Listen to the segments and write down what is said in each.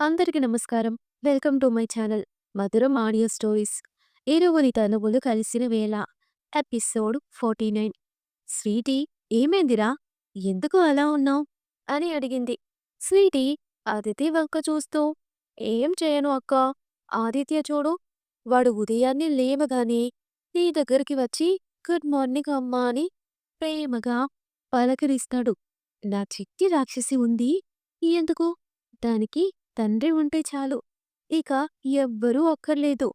అందరికీ నమస్కారం. Welcome to my channel 'Madhuram audio stories'. ఇరువురి తనువులు కలిసిన వేళ ఎపిసోడ్ 49 స్వీటీ ఏమైందిరా? ఎందుకు అలా ఉన్నావు? అని అడిగింది. స్వీటీ అదితి వంక చూస్తూ ఏం చేయను అక్కా. ఆదిత్య చూడు వాడు ఉదయాన్నే లేవగానే నీ దగ్గరికి వచ్చి గుడ్ మార్నింగ్ అమ్మా అని ప్రేమగా పలకరిస్తాడు. నా చిట్టి రాక్షసి ఉంది ఎందుకు? దానికి తండ్రి ఉంటే చాలు. ఇక ఎవ్వరూ ఒక్కర్లేదు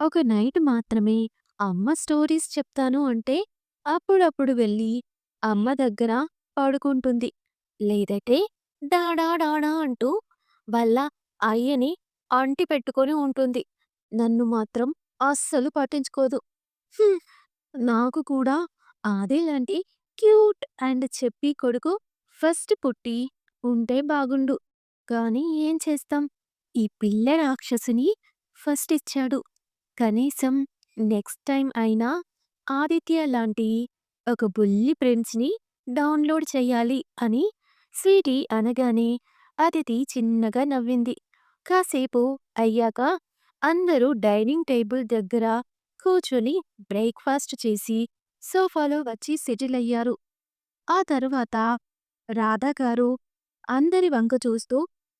ఒక నైట్ మాత్రమే అమ్మ స్టోరీస్ చెప్తాను అంటే అప్పుడప్పుడు వెళ్ళి అమ్మ దగ్గర పడుకుంటుంది. లేదంటే డాడా డాడా అంటూ వాళ్ళ అయ్యని అంటి పెట్టుకొని ఉంటుంది. నన్ను మాత్రం అస్సలు పట్టించుకోదు. నాకు కూడా ఆదిలాంటి క్యూట్ అండ్ చెప్పి కొడుకు ఫస్ట్ పుట్టి ఉంటే బాగుండు. కానీ ఏం చేస్తాం? ఈ పిల్ల రాక్షసుని ఫస్ట్ ఇచ్చాడు. కనీసం నెక్స్ట్ టైం అయినా ఆదిత్య లాంటి ఒక బుల్లి ప్రిన్స్‌ని డౌన్‌లోడ్ చెయ్యాలి అని స్వీటీ అనగానే అదితి చిన్నగా నవ్వింది. కాసేపు అయ్యాక అందరూ డైనింగ్ టేబుల్ దగ్గర కూర్చొని బ్రేక్‌ఫాస్ట్ చేసి సోఫాలో వచ్చి సెటిల్ అయ్యారు. ఆ తరువాత రాధాగారు అందరి వంక చూస్తూ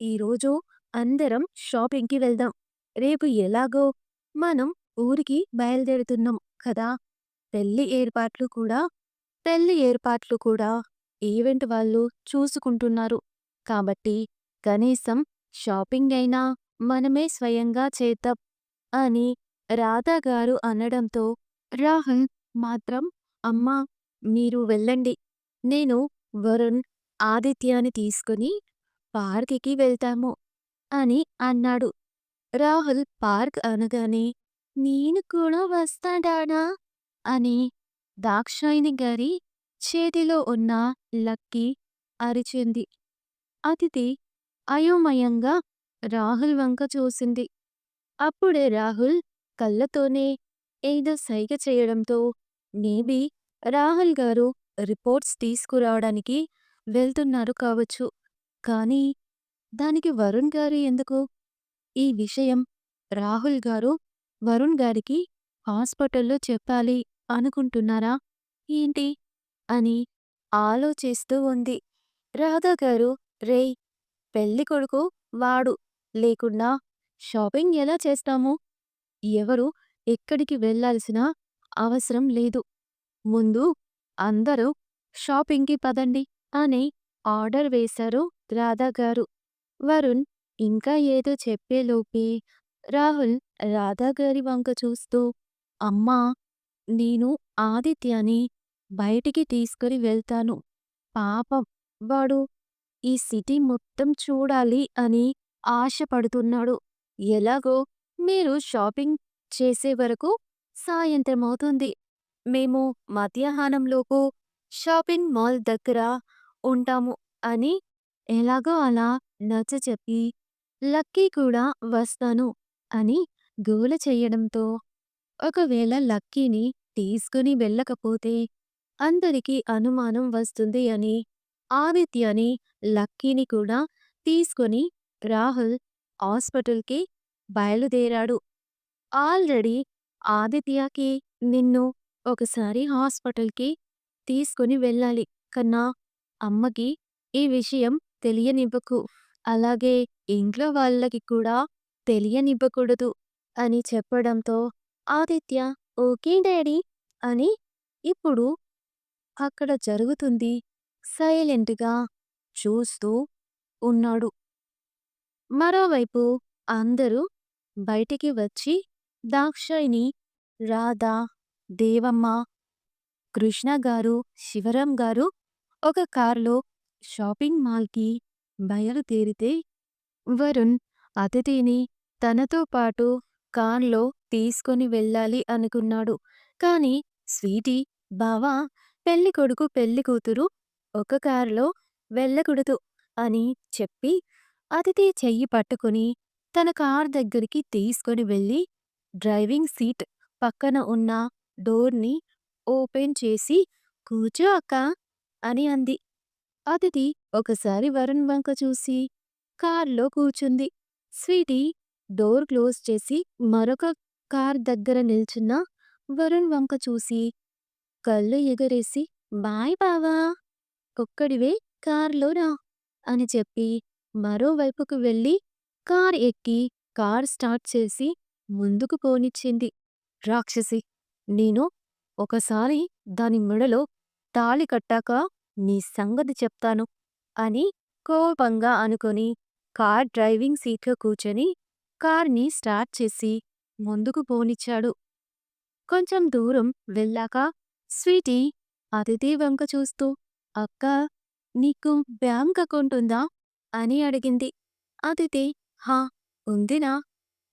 ఈరోజు అందరం షాపింగ్‌కి వెళ్దాం. రేపు ఎలాగో మనం ఊరికి బయలుదేరుతున్నాం కదా! పెళ్ళి ఏర్పాట్లు కూడా పెళ్ళి ఏర్పాట్లు కూడా ఈవెంట్ వాళ్ళు చూసుకుంటున్నారు. కాబట్టి కనీసం షాపింగ్ అయినా మనమే స్వయంగా చేద్దాం అని రాధాగారు అనడంతో రాహుల్ మాత్రం అమ్మా మీరు వెళ్ళండి. నేను వరుణ్, ఆదిత్యాన్ని తీసుకుని పార్క్‌కి వెళ్తాము అని అన్నాడు. రాహుల్ పార్క్ అనగానే నేను కూడా వస్తాడానా అని దాక్షాయిని గారి చేతిలో ఉన్న లక్కీ అరిచింది. అతిథి అయోమయంగా రాహుల్ వంక చూసింది. అప్పుడే రాహుల్ కళ్ళతోనే ఏదో సైగ చేయడంతో మేబీ రాహుల్ గారు రిపోర్ట్స్ తీసుకురావడానికి వెళ్తున్నారు కావచ్చు. కానీ దానికి వరుణ్ గారు ఎందుకు? ఈ విషయం రాహుల్ గారు వరుణ్ గారికి హాస్పిటల్లో చెప్పాలి అనుకుంటున్నారా ఏంటి? అని ఆలోచిస్తూ ఉంది. రాధా గారు రేయ్! పెళ్ళికొడుకు వాడు లేకుండా షాపింగ్ ఎలా చేస్తాము? ఎవరు ఎక్కడికి వెళ్ళాల్సిన అవసరం లేదు. ముందు అందరూ షాపింగ్‌కి పదండి అని ఆర్డర్ వేశారు రాధా గారు. వరుణ్ ఇంకా ఏదో చెప్పేలోపే రాహుల్ రాధాగారి వంక చూస్తూ అమ్మా నేను ఆదిత్యని బయటికి తీసుకొని వెళ్తాను. పాపం వాడు ఈ సిటీ మొత్తం చూడాలి అని ఆశపడుతున్నాడు. ఎలాగో మీరు షాపింగ్ చేసే వరకు సాయంత్రమవుతుంది. మేము మధ్యాహ్నంలోపు షాపింగ్ మాల్ దగ్గర ఉంటాము అని ఎలాగో అలా నచ్చచెప్పి లక్కీ కూడా వస్తాను అని గోల చెయ్యడంతో ఒకవేళ లక్కీని తీసుకుని వెళ్ళకపోతే అందరికీ అనుమానం వస్తుంది అని ఆదిత్యని, లక్కీని కూడా తీసుకొని రాహుల్ హాస్పిటల్‌కి బయలుదేరాడు. ఆల్రెడీ ఆదిత్యకి నిన్ను ఒకసారి హాస్పిటల్‌కి తీసుకొని వెళ్ళాలి కన్నా! అమ్మకి ఈ విషయం తెలియనివ్వకు. అలాగే ఇంట్లో వాళ్ళకి కూడా తెలియనివ్వకూడదు అని చెప్పడంతో ఆదిత్య ఓకే డాడీ అని ఇప్పుడు అక్కడ జరుగుతుంది సైలెంట్‌గా చూస్తూ ఉన్నాడు. మరోవైపు అందరూ బయటికి వచ్చి దాక్షాయిని, రాధ, దేవమ్మ, కృష్ణ గారు, శివరాం గారు ఒక కారులో షాపింగ్ మాల్‌కి బయలుదేరితే వరుణ్ అతిథిని తనతో పాటు కార్‌లో తీసుకొని వెళ్ళాలి అనుకున్నాడు. కానీ స్వీటీ బావా పెళ్ళికొడుకు పెళ్ళికూతురు ఒక కారులో వెళ్ళకూడదు అని చెప్పి అతిథి చెయ్యి పట్టుకుని తన కార్ దగ్గరికి తీసుకొని వెళ్ళి డ్రైవింగ్ సీట్ పక్కన ఉన్న డోర్‌ని ఓపెన్ చేసి కూర్చో అక్కా అని అంది. అతిథి ఒకసారి వరుణ్ వంక చూసి కార్‌లో కూర్చుంది. స్వీటీ డోర్ క్లోజ్ చేసి మరొక కార్ దగ్గర నిల్చున్న వరుణ్ వంక చూసి కళ్ళు ఎగరేసి బాయ్ బావా ఒక్కడివే కార్లో రా అని చెప్పి మరోవైపుకు వెళ్ళి కార్ ఎక్కి కార్ స్టార్ట్ చేసి ముందుకు పోనిచ్చింది రాక్షసి నేను ఒకసారి దాని మెడలో తాళి కట్టాక నీ సంగతి చెప్తాను అని కోపంగా అనుకొని కార్ డ్రైవింగ్ సీట్లో కూర్చొని కార్ని స్టార్ట్ చేసి ముందుకు పోనిచ్చాడు. కొంచెం దూరం వెళ్ళాక స్వీటీ అతిథి వంక చూస్తూ అక్క నీకు బ్యాంక్ అకౌంట్ ఉందా? అని అడిగింది. అతిథి హా ఉందినా.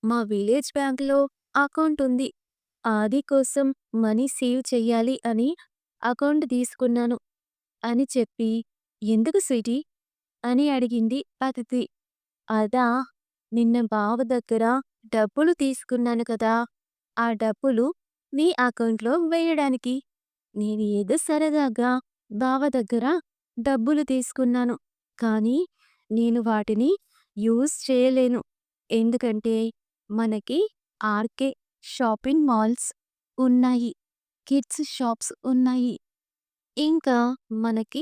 మా విలేజ్ బ్యాంక్లో అకౌంట్ ఉంది. ఆది కోసం మనీ సేవ్ చెయ్యాలి అని అకౌంట్ తీసుకున్నాను. అని చెప్పి ఎందుకు స్వీటీ? అని అడిగింది అతిథి. అదా నిన్న బావ దగ్గర డబ్బులు తీసుకున్నాను కదా ఆ డబ్బులు నీ అకౌంట్లో వేయడానికి. నేను ఏదో సరదాగా బావ దగ్గర డబ్బులు తీసుకున్నాను కానీ నేను వాటిని యూజ్ చేయలేను. ఎందుకంటే మనకి ఆర్కే షాపింగ్ మాల్స్ ఉన్నాయి కిడ్స్ షాప్స్ ఉన్నాయి. ఇంకా మనకి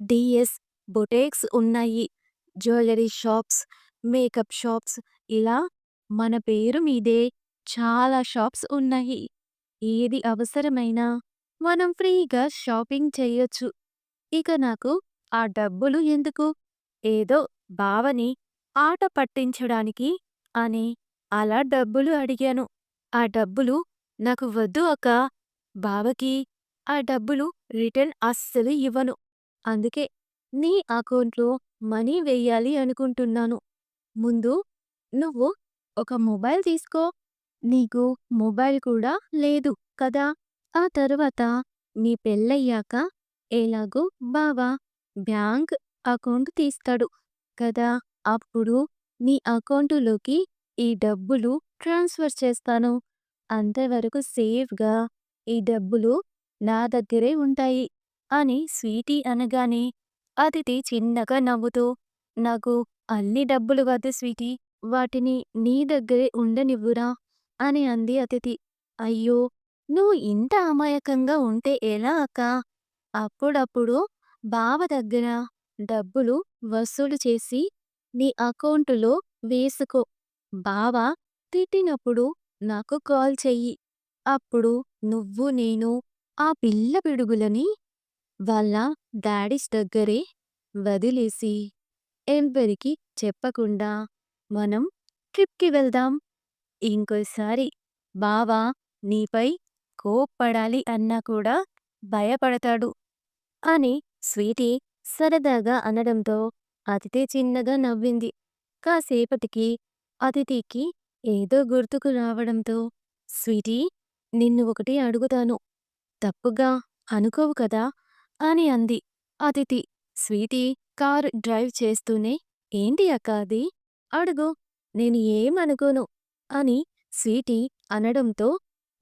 డిఎస్ బొటేక్స్ ఉన్నాయి. జ్యువెలరీ షాప్స్ మేకప్ షాప్స్ ఇలా మన పేరు మీదే చాలా షాప్స్ ఉన్నాయి. ఏది అవసరమైనా మనం ఫ్రీగా షాపింగ్ చెయ్యొచ్చు ఇక నాకు ఆ డబ్బులు ఎందుకు? ఏదో బావని ఆట పట్టించడానికి అని అలా డబ్బులు అడిగాను. ఆ డబ్బులు నాకు వద్దు అక్క. బావకి ఆ డబ్బులు రిటర్న్ అస్సలు ఇవ్వను. అందుకే నీ అకౌంట్లో మనీ వెయ్యాలి అనుకుంటున్నాను. ముందు నువ్వు ఒక మొబైల్ తీసుకో. నీకు మొబైల్ కూడా లేదు కదా. ఆ తర్వాత నీ పెళ్ళయ్యాక ఎలాగో బావ బ్యాంక్ అకౌంట్ తీస్తాడు కదా. అప్పుడు నీ అకౌంటులోకి ఈ డబ్బులు ట్రాన్స్ఫర్ చేస్తాను. అంతవరకు సేఫ్గా ఈ డబ్బులు నా దగ్గరే ఉంటాయి అని స్వీటీ అనగానే అతిథి చిన్నగా నవ్వుతూ నాకు అన్ని డబ్బులు వద్దు స్వీటీ వాటిని నీ దగ్గరే ఉండనివ్వురా అని అంది అతిథి. అయ్యో నువ్వు ఇంత అమాయకంగా ఉంటే ఎలా అక్క? అప్పుడప్పుడు బావ దగ్గర డబ్బులు వసూలు చేసి నీ అకౌంటులో వేసుకో. బావ తిట్టినప్పుడు నాకు కాల్ చెయ్యి. అప్పుడు నువ్వు నేను ఆ పిల్ల పిడుగులని వాళ్ళ డాడీస్ దగ్గరే వదిలేసి ఎవరికి చెప్పకుండా మనం ట్రిప్కి వెళ్దాం. ఇంకోసారి బావా నీపై కోప్పడాలి అన్నా కూడా భయపడతాడు అని స్వీటీ సరదాగా అనడంతో అతిథి చిన్నగా నవ్వింది. కాసేపటికి అతిథికి ఏదో గుర్తుకు రావడంతో స్వీటీ నిన్ను ఒకటి అడుగుతాను. తప్పుగా అనుకోవు కదా అని అంది. అతిథి స్వీటీ కారు డ్రైవ్ చేస్తూనే ఏంటి అక్క అది? అడుగు నేను ఏమనుకోను? అని స్వీటీ అనడంతో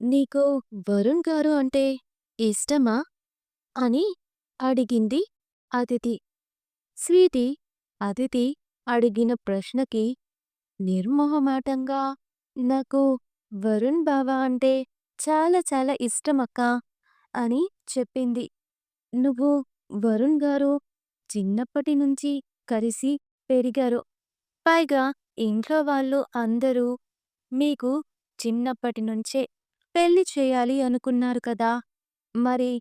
నీకు వరుణ్ గారు అంటే ఇష్టమా? అని అడిగింది అతిథి. స్వీటీ అతిథి అడిగిన ప్రశ్నకి నిర్మోహమాటంగా నాకు వరుణ్ బావ అంటే చాలా చాలా ఇష్టమక్కా అని చెప్పింది. నువ్వు వరుణ్ గారు చిన్నప్పటి నుంచి కలిసి పెరిగారు. పైగా ఇంట్లో వాళ్ళు అందరూ మీకు చిన్నప్పటి నుంచే పెళ్ళి చేయాలి అనుకున్నారు కదా! మరి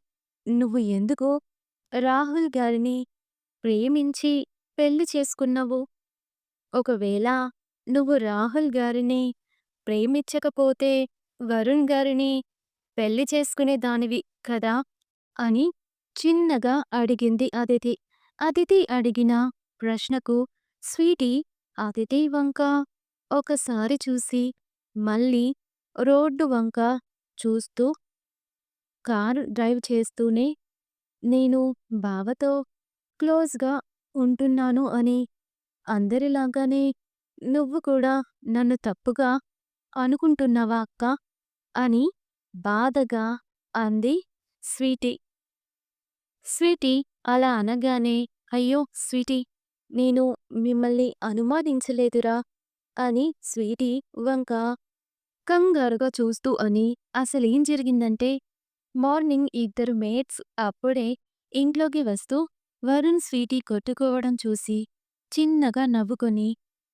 నువ్వు ఎందుకు రాహుల్ గారిని ప్రేమించి పెళ్ళి చేసుకున్నావు? ఒకవేళ నువ్వు రాహుల్ గారిని ప్రేమించకపోతే వరుణ్ గారిని పెళ్ళి చేసుకునే దానివి కదా? అని చిన్నగా అడిగింది అదితి అదితి అడిగిన ప్రశ్నకు స్వీటీ అదితి వంక? ఒకసారి చూసి మళ్ళీ రోడ్డు వంక? చూస్తూ కారు డ్రైవ్ చేస్తూనే నేను బావతో క్లోజ్గా ఉంటున్నాను అని అందరిలాగానే నువ్వు కూడా నన్ను తప్పుగా అనుకుంటున్నావా అక్క? అని బాధగా అంది స్వీటీ. స్వీటీ అలా అనగానే అయ్యో స్వీటీ నేను మిమ్మల్ని అనుమానించలేదురా అని స్వీటీ వంక కంగారుగా చూస్తూ అని అసలేం జరిగిందంటే మార్నింగ్ ఇద్దరు మేట్స్ అప్పుడే ఇంట్లోకి వస్తూ వరుణ్ స్వీటీ కొట్టుకోవడం చూసి చిన్నగా నవ్వుకొని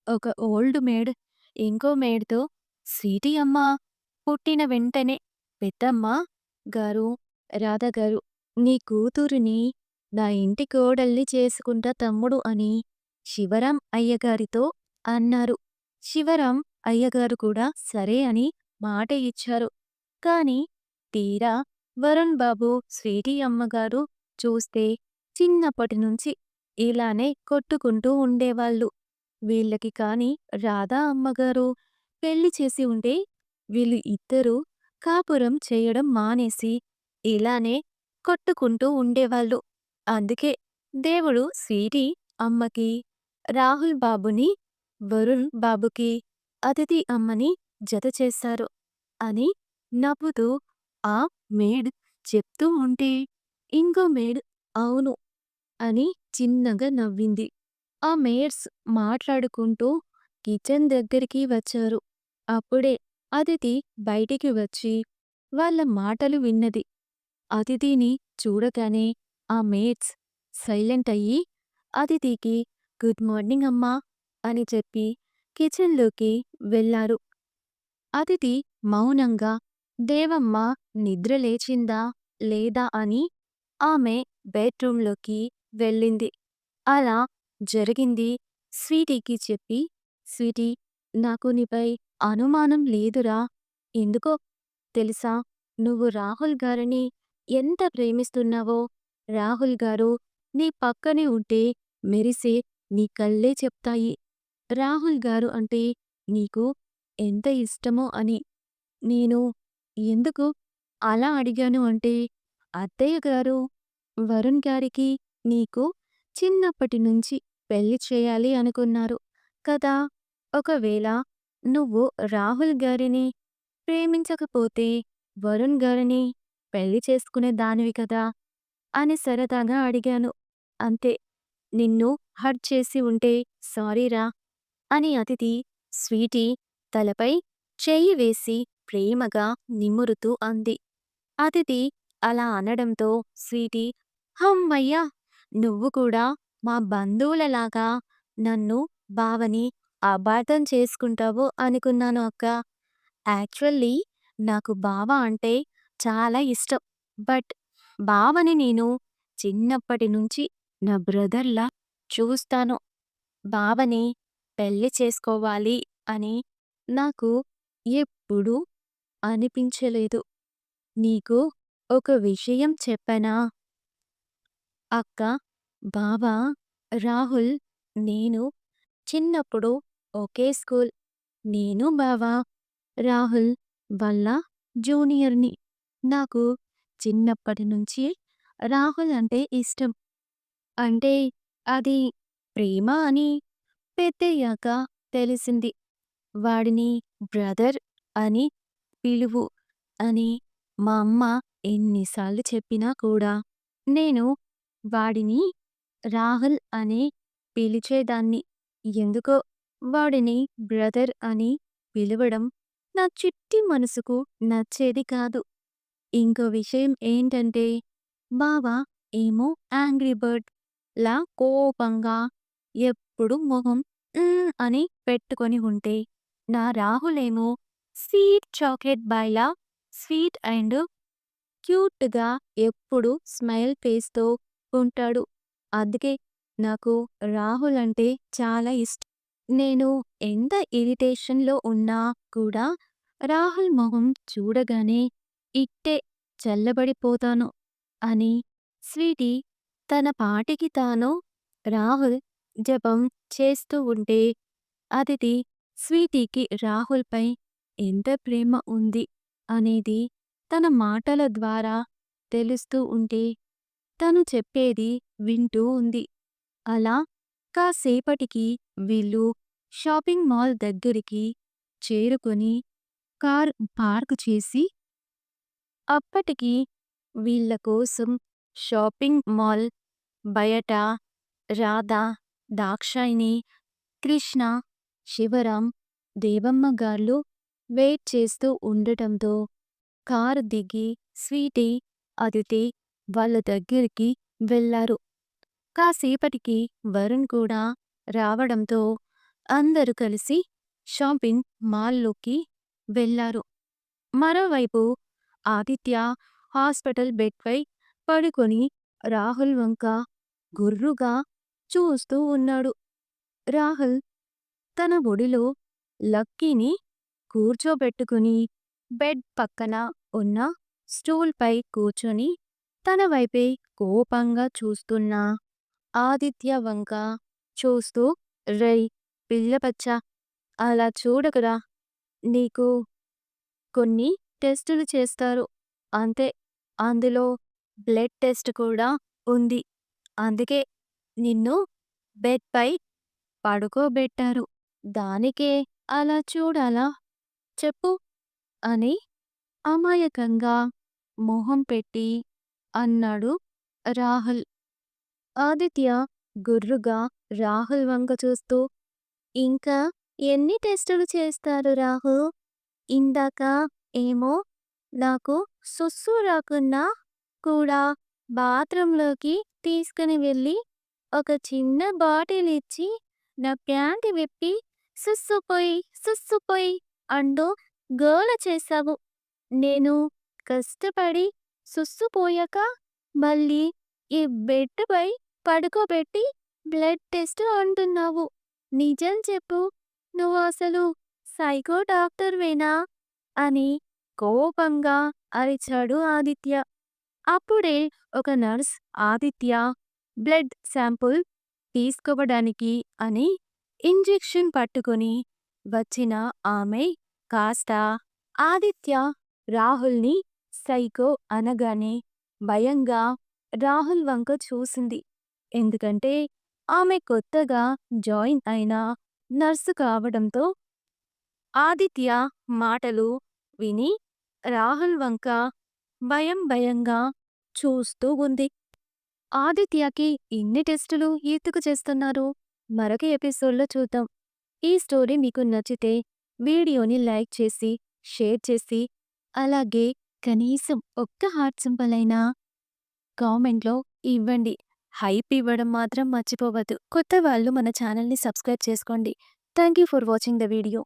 ఒక ఓల్డ్ మేడ్ ఇంకో మేడ్తో స్వీటీ అమ్మ పుట్టిన వెంటనే పెద్దమ్మ గారు రాధ గారు నీ కూతురిని నా ఇంటి కోడల్ని చేసుకుంటా తమ్ముడు అని శివరాం అయ్యగారితో అన్నారు. శివరాం అయ్యగారు కూడా సరే అని మాట ఇచ్చారు. కాని తీరా వరుణ్ బాబు స్వీటీ అమ్మగారు చూస్తే చిన్నప్పటి నుంచి ఇలానే కొట్టుకుంటూ ఉండేవాళ్ళు. వీళ్ళకి కాని రాధా అమ్మగారు పెళ్ళి చేసి ఉంటే వీళ్ళు ఇద్దరూ కాపురం చేయడం మానేసి ఇలానే కొట్టుకుంటూ ఉండేవాళ్ళు. అందుకే దేవుడు స్వీటీ అమ్మకి రాహుల్ బాబుని వరుణ్ బాబుకి అతిథి అమ్మని జత చేశారు అని నవ్వుతూ ఆ మేడ్ చెప్తూ ఉంటే ఇంకో మేడ్ అవును అని చిన్నగా నవ్వింది. ఆ మేడ్స్ మాట్లాడుకుంటూ కిచెన్ దగ్గరికి వచ్చారు. అప్పుడే అతిథి బయటికి వచ్చి వాళ్ళ మాటలు విన్నది. అతిథిని చూడగానే ఆ మేట్స్ సైలెంట్ అయ్యి అతిథికి గుడ్ మార్నింగ్ అమ్మా అని చెప్పి కిచెన్లోకి వెళ్ళారు. అతిథి మౌనంగా దేవమ్మ నిద్ర లేచిందా లేదా అని ఆమె బెడ్రూంలోకి వెళ్ళింది. అలా జరిగింది స్వీటీకి చెప్పి స్వీటీ నాకు నీపై అనుమానం లేదురా. ఎందుకో తెలుసా? నువ్వు రాహుల్ గారిని ఎంత ప్రేమిస్తున్నావో? రాహుల్ గారు నీ పక్కనే ఉంటే మెరిసే నీ కళ్ళే చెప్తాయి. రాహుల్ గారు అంటే నీకు ఎంత ఇష్టమో అని. నేను ఎందుకు అలా అడిగాను అంటే అత్తయ్య గారు వరుణ్ గారికి నీకు చిన్నప్పటి నుంచి పెళ్ళి చేయాలి అనుకున్నారు కదా. ఒకవేళ నువ్వు రాహుల్ గారిని ప్రేమించకపోతే వరుణ్ గారిని పెళ్ళి చేసుకునే దానివి కదా అని సరదాగా అడిగాను. అంతే నిన్ను హర్ట్ చేసి ఉంటే సారీరా అని అతిథి స్వీటీ తలపై చెయ్యి వేసి ప్రేమగా నిమురుతూ అంది. అతిథి అలా అనడంతో స్వీటీ హమ్మయ్యా నువ్వు కూడా మా బంధువులలాగా నన్ను బావని అపార్థం చేసుకుంటావు అనుకున్నాను అక్క. యాక్చువల్లీ నాకు బావ అంటే చాలా ఇష్టం. బట్ బావని నేను చిన్నప్పటి నుంచి నా బ్రదర్లా చూస్తాను. బావని పెళ్ళి చేసుకోవాలి అని నాకు ఎప్పుడూ అనిపించలేదు. నీకు ఒక విషయం చెప్పనా? అక్క బావ రాహుల్ నేను చిన్నప్పుడు ఒకే స్కూల్. నేను బావా రాహుల్ వాళ్ళ జూనియర్ని. నాకు చిన్నప్పటి నుంచి రాహుల్ అంటే ఇష్టం. అంటే అది ప్రేమ అని పెద్దయ్యాక తెలిసింది. వాడిని బ్రదర్ అని పిలువు అని మా అమ్మ ఎన్నిసార్లు చెప్పినా కూడా నేను వాడిని రాహుల్ అని పిలిచేదాన్ని. ఎందుకో వాడిని బ్రదర్ అని పిలవడం నా చిట్టి మనసుకు నచ్చేది కాదు. ఇంకో విషయం ఏంటంటే బావా ఏమో యాంగ్రీ బర్డ్ లా కోపంగా ఎప్పుడు మొహం అని పెట్టుకొని ఉంటే నా రాహులేమో స్వీట్ చాక్లెట్ బాయ్లా స్వీట్ అండ్ క్యూట్గా ఎప్పుడు స్మైల్ ఫేస్తో ఉంటాడు. అందుకే నాకు రాహుల్ అంటే చాలా ఇష్టం. నేను ఎంత ఇరిటేషన్లో ఉన్నా కూడా రాహుల్ మొహం చూడగానే ఇట్టే చల్లబడిపోతాను అని స్వీటీ తన పాటికి తాను రాహుల్ జపం చేస్తూ ఉంటే అదితి స్వీటీకి రాహుల్పై ఎంత ప్రేమ ఉంది అనేది తన మాటల ద్వారా తెలుస్తూ ఉంటే తను చెప్పేది వింటూ ఉంది. అలా కాసేపటికి వీళ్ళు షాపింగ్ మాల్ దగ్గరికి చేరుకొని కార్ పార్క్ చేసి అప్పటికి వీళ్ళ కోసం షాపింగ్ మాల్ బయట రాధ దాక్షాయిని కృష్ణ శివరాం దేవమ్మ గారు వెయిట్ చేస్తూ ఉండటంతో కారు దిగి స్వీటీ, అదితి వాళ్ళ దగ్గరికి వెళ్ళారు. కాసేపటికి వరుణ్ కూడా రావడంతో అందరూ కలిసి షాపింగ్ మాల్‌లోకి వెళ్ళారు. మరోవైపు ఆదిత్య హాస్పిటల్ బెడ్‌పై పడుకొని రాహుల్ వంక గుర్రుగా చూస్తూ ఉన్నాడు. రాహుల్ తన ఒడిలో లక్కీని కూర్చోబెట్టుకుని బెడ్ పక్కన ఉన్న స్టూల్‌పై కూర్చొని తన వైపే కోపంగా చూస్తున్న ఆదిత్య వంక చూస్తూ రేయ్ పిల్లబచ్చా! అలా చూడకురా! నీకు కొన్ని టెస్టులు చేస్తారు. అంతే అందులో బ్లడ్ టెస్ట్ కూడా ఉంది. అందుకే నిన్ను బెడ్‌పై పడుకోబెట్టారు. దానికే అలా చూడాలా? చెప్పు అని అమాయకంగా మొహం పెట్టి అన్నాడు రాహుల్. ఆదిత్య గుర్రుగా రాహుల్ వంక చూస్తూ ఇంకా ఎన్ని టెస్టులు చేస్తారు రాహు? ఇందాక ఏమో నాకు సుస్సు రాకున్నా కూడా బాత్రూంలోకి తీసుకుని వెళ్ళి ఒక చిన్న బాటిల్ ఇచ్చి నా ప్యాంట్ విప్పి సుస్సు సుస్సుపోయి సుస్సు అంటూ గోల చేశావు. నేను కష్టపడి సుస్సు పోయాక మళ్ళీ ఈ బెడ్‌పై పడుకోబెట్టి బ్లడ్ టెస్ట్ అంటున్నావు. నిజం చెప్పు నువ్వు అసలు సైకో డాక్టర్‌వేనా? అని కోపంగా అరిచాడు ఆదిత్య. అప్పుడే ఒక నర్స్ ఆదిత్య బ్లడ్ శాంపుల్ తీసుకోవడానికి అని ఇంజెక్షన్ పట్టుకొని వచ్చిన ఆమె కాస్త ఆదిత్య, రాహుల్‌ని సైకో అనగానే భయంగా రాహుల్ వంక చూసింది. ఎందుకంటే ఆమె కొత్తగా జాయిన్ అయిన నర్సు కావడంతో. ఆదిత్య మాటలు విని రాహుల్ వంక భయం భయంగా చూస్తూ ఉంది. ఆదిత్యకి ఇన్ని టెస్టులు ఎందుకు చేస్తున్నారు? మరొక ఎపిసోడ్‌లో చూద్దాం. ఈ స్టోరీ మీకు నచ్చితే వీడియోని లైక్ చేసి, షేర్ చేసి, అలాగే కనీసం ఒక్క హార్ట్ సింబల్ అయినా కామెంట్‌లో ఇవ్వండి. హైప్ ఇవ్వడం మాత్రం మర్చిపోవద్దు. కొత్త వాళ్ళు మన ఛానల్‌ని సబ్స్క్రైబ్ చేసుకోండి. Thank you for watching the video.